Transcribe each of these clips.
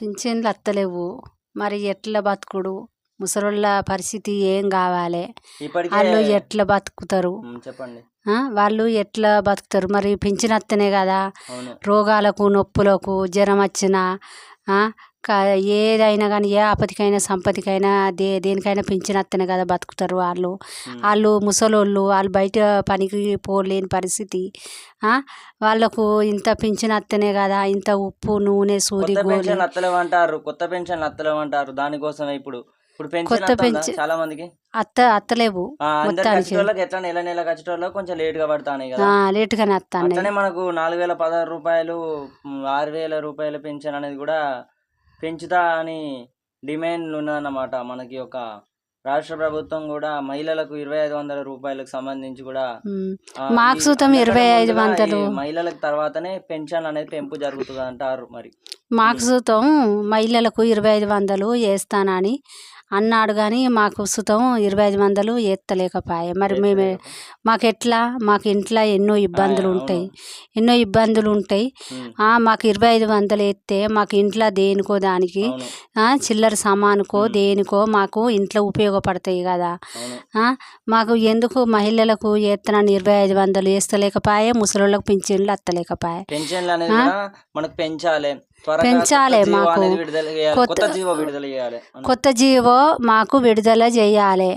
పింఛన్లు వత్తలేవు మరి ఎట్లా బతుకుడు? ముసలోళ్ళ పరిస్థితి ఏం కావాలి? వాళ్ళు ఎట్లా బతుకుతారు? చెప్పండి? వాళ్ళు ఎట్లా బతుకుతారు? మరి పింఛన్ వస్తేనే కదా. రోగాలకు నొప్పులకు జ్వరం వచ్చినా? క- ఏదైనా కానీ ఏ ఆపతికైనా సంపతికైనా దే దేనికైనా పింఛన్ వస్తేనే కదా బతుకుతారు వాళ్ళు. వాళ్ళు ముసలోళ్ళు వాళ్ళు బయట పనికి పోలేని పరిస్థితి. ఆ? వాళ్ళకు ఇంత పింఛన్ వస్తేనే కదా ఇంత ఉప్పు నూనె సూది పెన్షన్ అంటారు కొత్త పెన్షన్ అత్తలేవు అంటారు దానికోసమే ఇప్పుడు. కొత్త పెన్షన్- చాలా మందికి అత్త అత్తలేవు ఎట్లా నెల నెల వచ్చేటోళ్ళకి కొంచెం లేట్గా పడతాయి కదా లేటుగానే వస్తాయి అట్లనే మనకు నాలుగు వేల పదహారు రూపాయలు ఆరు వేల రూపాయల పెన్షన్ అనేది కూడా పెంచుతా అని డిమాండ్ ఉన్నదన్నమాట. మనకి ఒక రాష్ట్ర ప్రభుత్వం కూడా మహిళలకు ఇరవై ఐదు వందల రూపాయలకు సంబంధించి కూడా ఇరవై ఐదు వందలు. మహిళలకు తర్వాతనే పెన్షన్ అనేది పెంపు జరుగుతుంది అంటారు మరి. మాకు సుతం మహిళలకు ఇరవై ఐదు వందలు వేస్తానని అన్నాడు కానీ మాకు సుతం ఇరవై ఐదు వందలు ఎత్తలేకపోయే మరి మేము మాకు ఎట్లా మాకు ఇంట్లో ఎన్నో ఇబ్బందులు. ఉంటాయి. ఎన్నో ఇబ్బందులు ఉంటాయి. మాకు ఇరవై ఐదు వందలు ఎత్తే మాకు ఇంట్లో దేనికో దానికి చిల్లర సామానుకో. దేనికో మాకు ఇంట్లో ఉపయోగపడతాయి కదా. మాకు ఎందుకు మహిళలకు ఎత్తనని ఇరవై ఐదు వందలు వేస్తలేకపోయే ముసలోళ్ళకు పింఛన్లు అత్తలేకపోయే మనకు పెంచాలి. పెంచాలి మాకు. కొత్త జీవో మాకు విడుదల చేయాలి.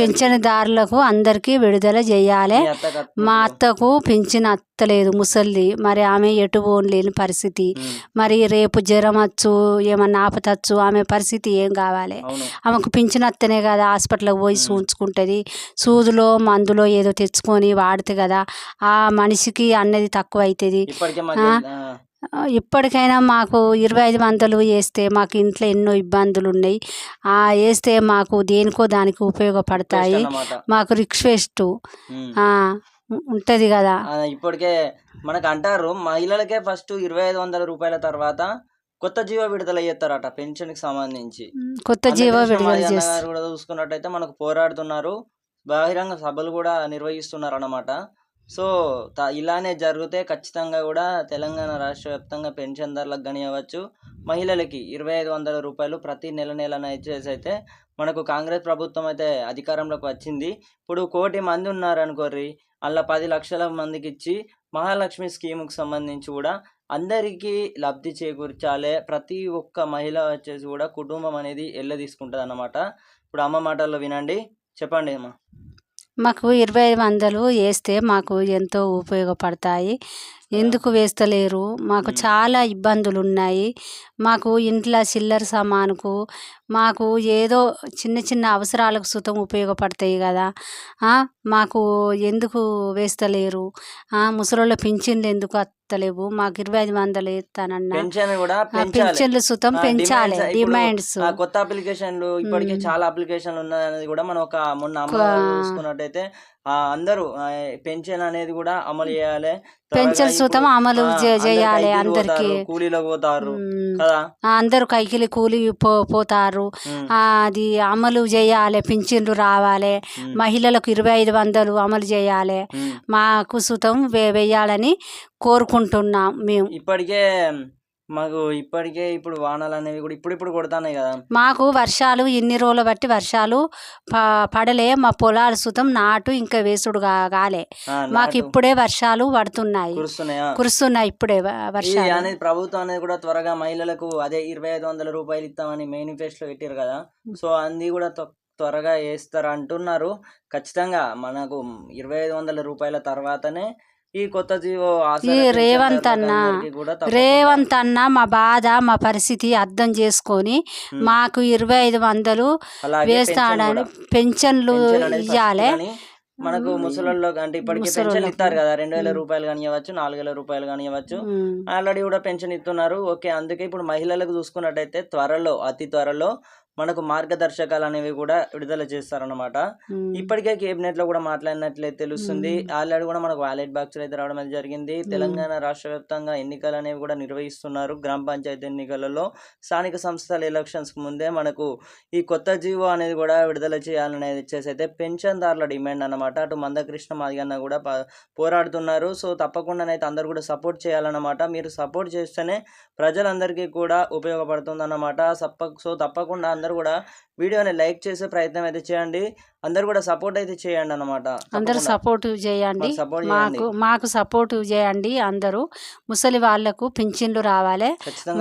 పింఛన్దారులకు అందరికీ విడుదల చేయాలి. మా అత్తకు పింఛన్ అత్తలేదు ముసలిది. మరి ఆమె ఎటు లేని పరిస్థితి. మరి రేపు జ్వరం వచ్చు ఏమన్నా ఆపతచ్చు ఆమె పరిస్థితి ఏం కావాలి? ఆమెకు పింఛన్ వస్తేనే కదా హాస్పిటల్కి పోయి చూంచుకుంటుంది సూదులో మందులో ఏదో తెచ్చుకొని వాడితే కదా ఆ మనిషికి అన్నది తక్కువ అవుతుంది? ఇప్పటికైనా మాకు ఇరవై ఐదు వందలు వేస్తే మాకు ఇంట్లో ఎన్నో ఇబ్బందులు ఉన్నాయి ఆ వేస్తే మాకు దేనికో దానికి ఉపయోగపడతాయి. మాకు రిక్వెస్ట్. ఉంటుంది కదా. ఇప్పటికే మనకు అంటారు మహిళలకే ఫస్ట్ ఇరవై ఐదు వందల రూపాయల తర్వాత కొత్త జీవో విడుదల చేస్తారట పెన్షన్కి సంబంధించి కొత్త జీవో విడుదల కూడా చూసుకున్నట్టయితే మనకు పోరాడుతున్నారు. బహిరంగ సభలు కూడా నిర్వహిస్తున్నారు అన్నమాట సో త- ఇలానే జరిగితే ఖచ్చితంగా కూడా తెలంగాణ రాష్ట్ర వ్యాప్తంగా పెన్షన్దారులకు కానివ్వచ్చు మహిళలకి ఇరవై ఐదు వందల రూపాయలు ప్రతి నెల నెలన ఇచ్చేసి అయితే మనకు కాంగ్రెస్ ప్రభుత్వం అయితే అధికారంలోకి వచ్చింది. ఇప్పుడు కోటి మంది ఉన్నారు అనుకోర్రి అలా పది లక్షల మందికి ఇచ్చి మహాలక్ష్మి స్కీముకి సంబంధించి కూడా అందరికీ లబ్ధి చేకూర్చాలి ప్రతి ఒక్క మహిళ వచ్చేసి కూడా కుటుంబం అనేది ఎల్ల తీసుకుంటుంది అన్నమాట ఇప్పుడు అమ్మ మాటల్లో వినండి. చెప్పండి అమ్మ. మాకు ఇరవై ఐదు వందలు వేస్తే మాకు ఎంతో ఉపయోగపడతాయి. ఎందుకు వేస్తలేరు? మాకు. చాలా ఇబ్బందులు ఉన్నాయి మాకు ఇంట్లో చిల్లర సామానుకు మాకు ఏదో చిన్న చిన్న అవసరాలకు సుతం ఉపయోగపడతాయి కదా. ఆ, మాకు ఎందుకు వేస్తలేరు? ఆ, ముసలోళ్ళ పింఛన్లు ఎందుకు వస్తలేవు మాకు ఇరవై ఐదు వందలు పెంచాలి. పింఛన్లు సుతం పెంచాలి. డిమాండ్స్ కొత్త అప్లికేషన్లు ఇప్పటికే. చాలా అప్లికేషన్లు ఉన్నాయనేది కూడా మనం ఒక మొన్న చూసుకున్నట్టయితే అందరూ పెన్షన్ అనేది కూడా అమలు చేయాలి. పెన్షన్ సుతం అమలు చేయాలి అందరికీ. కూలీలో పోతారు. కదా. ఆ, అందరూ కైకిలి కూలి పో పోతారు. ఆ, అది అమలు చేయాలి పింఛన్లు రావాలి. మహిళలకు ఇరవై ఐదు వందలు అమలు చేయాలి. మాకు సుతం వేయాలని కోరుకుంటున్నాం మేము. ఇప్పటికే మాకు ఇప్పటికే ఇప్పుడు వానలు అనేవి కూడా ఇప్పుడు ఇప్పుడు కొడుతున్నాయి కదా. మాకు వర్షాలు ఇన్ని రోజులు బట్టి వర్షాలు పడలే మా పొలాలు సుతం నాటు ఇంకా వేసుడు కాలే మాకు ఇప్పుడే వర్షాలు పడుతున్నాయి. కురుస్తున్నాయా? ఇప్పుడే వర్షాలు. అనేది ప్రభుత్వం అనేది కూడా త్వరగా మహిళలకు అదే ఇరవై ఐదు వందల రూపాయలు ఇస్తామని మేనిఫెస్టో పెట్టారు కదా. సో అది కూడా త్వ- త్వరగా వేస్తారు అంటున్నారు ఖచ్చితంగా మనకు ఇరవై ఐదు వందల రూపాయల తర్వాతనే ఈ కొత్త జీవో ఈ రేవంత్ అన్న, రేవంత్ అన్న మా బాధ మా పరిస్థితి అర్థం చేసుకొని. మాకు ఇరవై ఐదు వందలు వేస్తాడని. పెన్షన్లు ఇవ్వాలి కానీ మనకు ముసలోళ్ళు అంటే ఇప్పటికే పెన్షన్. ఇస్తారు కదా రెండు వేల. రూపాయలు కానివ్వచ్చు నాలుగు వేల రూపాయలు కానివ్వచ్చు ఆల్రెడీ కూడా పెన్షన్ ఇస్తున్నారు ఓకే అందుకే ఇప్పుడు మహిళలకు చూసుకున్నట్టయితే త్వరలో అతి త్వరలో మనకు మార్గదర్శకాలు అనేవి కూడా విడుదల చేస్తారన్నమాట. ఉమ్. ఇప్పటికే కేబినెట్లో కూడా మాట్లాడినట్లయితే తెలుస్తుంది. ఆల్రెడీ కూడా మనకు వ్యాలెట్ బాక్స్ అయితే రావడం అనేది జరిగింది. తెలంగాణ రాష్ట్ర వ్యాప్తంగా ఎన్నికలు అనేవి కూడా నిర్వహిస్తున్నారు గ్రామ పంచాయతీ ఎన్నికలలో. స్థానిక సంస్థల ఎలక్షన్స్ ముందే మనకు ఈ కొత్త జీవో అనేది కూడా విడుదల చేయాలని వచ్చేసి అయితే పెన్షన్దారుల డిమాండ్ అన్నమాట. అటు మందకృష్ణ మాదిగన్న కూడా పోరాడుతున్నారు. సో తప్పకుండానైతే అందరు కూడా సపోర్ట్ చేయాలన్నమాట. మీరు సపోర్ట్ చేస్తేనే ప్రజలందరికీ కూడా ఉపయోగపడుతుంది అన్నమాట సో తప్పకుండా అందరూ కూడా వీడియోని లైక్ చేసే ప్రయత్నం అయితే చేయండి. అందరు కూడా సపోర్ట్ అయితే చేయండి అన్నమాట. అందరూ. సపోర్ట్ చేయండి. మాకు మాకు సపోర్ట్ చేయండి అందరూ. ముసలి వాళ్ళకు పింఛన్లు రావాలి.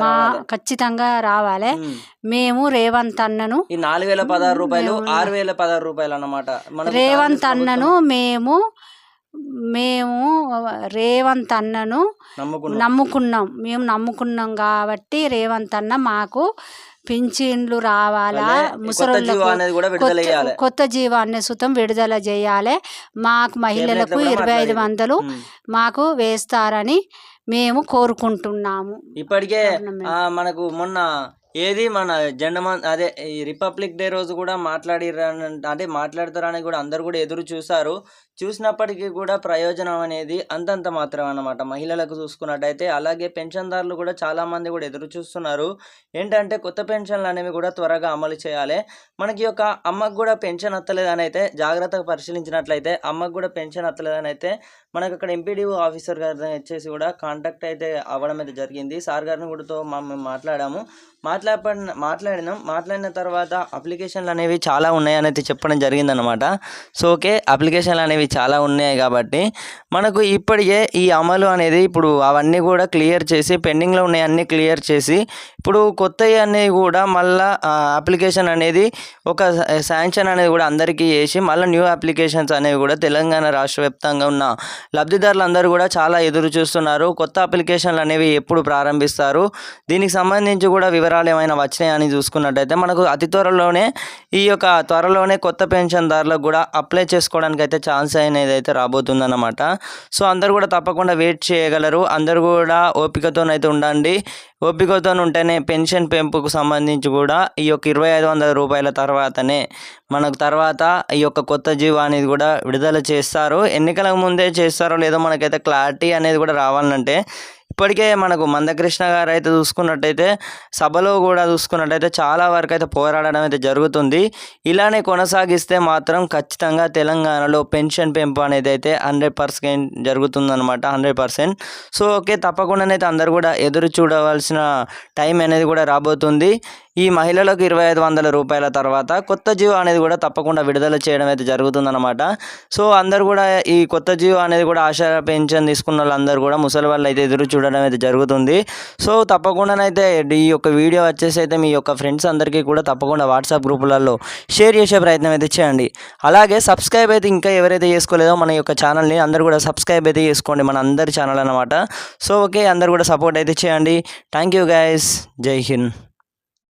మా. ఖచ్చితంగా రావాలి. మేము రేవంత్ అన్నను ఈ నాలుగు వేల పదహారు రూపాయలు ఆరు వేల పదహారు రూపాయలు అన్నమాట. మనకు రేవంత్ అన్నను మేము మేము రేవంత్ అన్నను నమ్ముకున్నాం. మేము నమ్ముకున్నాం కాబట్టి రేవంత్ అన్న మాకు పింఛన్లు రావాలా? ఈ కొత్త జీవాన్ని సుతం విడుదల చేయాలి. మాకు మహిళలకు ఇరవై ఐదు. వందలు. మాకు వేస్తారని మేము కోరుకుంటున్నాము. ఇప్పటికే మనకు మొన్న ఏది మన జెండమన్ అదే ఈ రిపబ్లిక్ డే రోజు కూడా మాట్లాడిర్రు అంటే మాట్లాడతారని కూడా అందరు కూడా ఎదురు చూశారు. చూసినప్పటికీ కూడా ప్రయోజనం అనేది అంతంత మాత్రం అన్నమాట. మహిళలకు చూసుకున్నట్టయితే అలాగే పెన్షన్దారులు కూడా చాలా మంది కూడా ఎదురు చూస్తున్నారు. ఏంటంటే కొత్త పెన్షన్లు అనేవి కూడా త్వరగా అమలు చేయాలి. మనకి యొక్క అమ్మకు కూడా పెన్షన్ అత్తలేదని అయితే జాగ్రత్తగా పరిశీలించినట్లయితే అమ్మకు కూడా పెన్షన్ అత్తలేదని అయితే మనకు అక్కడ ఎంపీడీఓ ఆఫీసర్ గారిని వచ్చేసి కూడా కాంటాక్ట్ అయితే అవ్వడం అయితే జరిగింది. సార్ గారిని కూడాతో మేము మాట్లాడాము. మాట్లాడ మాట్లాడినాం. మాట్లాడిన తర్వాత అప్లికేషన్లు అనేవి చాలా ఉన్నాయని అనేది చెప్పడం జరిగిందనమాట సో ఓకే అప్లికేషన్లు అనేవి చాలా ఉన్నాయి కాబట్టి మనకు ఇప్పటికే ఈ అమలు అనేది ఇప్పుడు అవన్నీ కూడా క్లియర్ చేసి పెండింగ్లో ఉన్నాయన్నీ క్లియర్ చేసి ఇప్పుడు కొత్తవి అనేవి కూడా మళ్ళీ అప్లికేషన్ అనేది ఒక శాంక్షన్ అనేది కూడా అందరికీ చేసి మళ్ళీ న్యూ అప్లికేషన్స్ అనేవి కూడా తెలంగాణ రాష్ట్ర వ్యాప్తంగా ఉన్న లబ్ధిదారులు అందరూ కూడా చాలా ఎదురు చూస్తున్నారు. కొత్త అప్లికేషన్లు అనేవి ఎప్పుడు ప్రారంభిస్తారు. దీనికి సంబంధించి కూడా వివరాలు ఏమైనా వచ్చినాయని చూసుకున్నట్టయితే మనకు అతి త్వరలోనే ఈ యొక్క త్వరలోనే కొత్త పెన్షన్దారులకు కూడా అప్లై చేసుకోవడానికి అయితే ఛాన్స్ అనేది అయితే రాబోతుందన్నమాట. సో అందరూ కూడా తప్పకుండా వెయిట్ చేయగలరు. అందరూ కూడా ఓపికతోనైతే ఉండండి. ఓపికతో ఉంటేనే పెన్షన్ పెంపుకు సంబంధించి కూడా ఈ యొక్క ఇరవై ఐదు వందల రూపాయల తర్వాతనే మనకు తర్వాత ఈ యొక్క కొత్త జీవో అనేది కూడా విడుదల చేస్తారు. ఎన్నికలకు ముందే చేస్తారో లేదో మనకైతే క్లారిటీ అనేది కూడా రావాలంటే ఇప్పటికే మనకు మందకృష్ణ గారు అయితే చూసుకున్నట్టయితే సభలో కూడా చూసుకున్నట్టయితే చాలా వరకు అయితే పోరాడడం అయితే జరుగుతుంది. ఇలానే కొనసాగిస్తే మాత్రం ఖచ్చితంగా తెలంగాణలో పెన్షన్ పెంపు అనేది అయితే హండ్రెడ్ పర్సెంట్ జరుగుతుందన్నమాట హండ్రెడ్ పర్సెంట్. సో ఓకే తప్పకుండానైతే అందరు కూడా ఎదురు చూడవలసిన టైం అనేది కూడా రాబోతుంది. ఈ మహిళలకు ఇరవై ఐదు వందల రూపాయల తర్వాత కొత్త జీవో అనేది కూడా తప్పకుండా విడుదల చేయడం అయితే జరుగుతుందన్నమాట. సో అందరు కూడా ఈ కొత్త జీవో అనేది కూడా ఆశా పెన్షన్ తీసుకున్న వాళ్ళందరూ కూడా ముసలి వాళ్ళు అయితే ఎదురు చూడడం అయితే జరుగుతుంది. సో తప్పకుండానైతే ఈ యొక్క వీడియో వచ్చేసి అయితే మీ యొక్క ఫ్రెండ్స్ అందరికీ కూడా తప్పకుండా వాట్సాప్ గ్రూపులలో షేర్ చేసే ప్రయత్నం అయితే చేయండి. అలాగే సబ్స్క్రైబ్ అయితే ఇంకా ఎవరైతే చేసుకోలేదో మన యొక్క ఛానల్ని అందరూ కూడా సబ్స్క్రైబ్ అయితే చేసుకోండి మన అందరి ఛానల్ అనమాట సో ఓకే అందరు కూడా సపోర్ట్ అయితే చేయండి. థ్యాంక్ యూ గైస్ జై హింద్.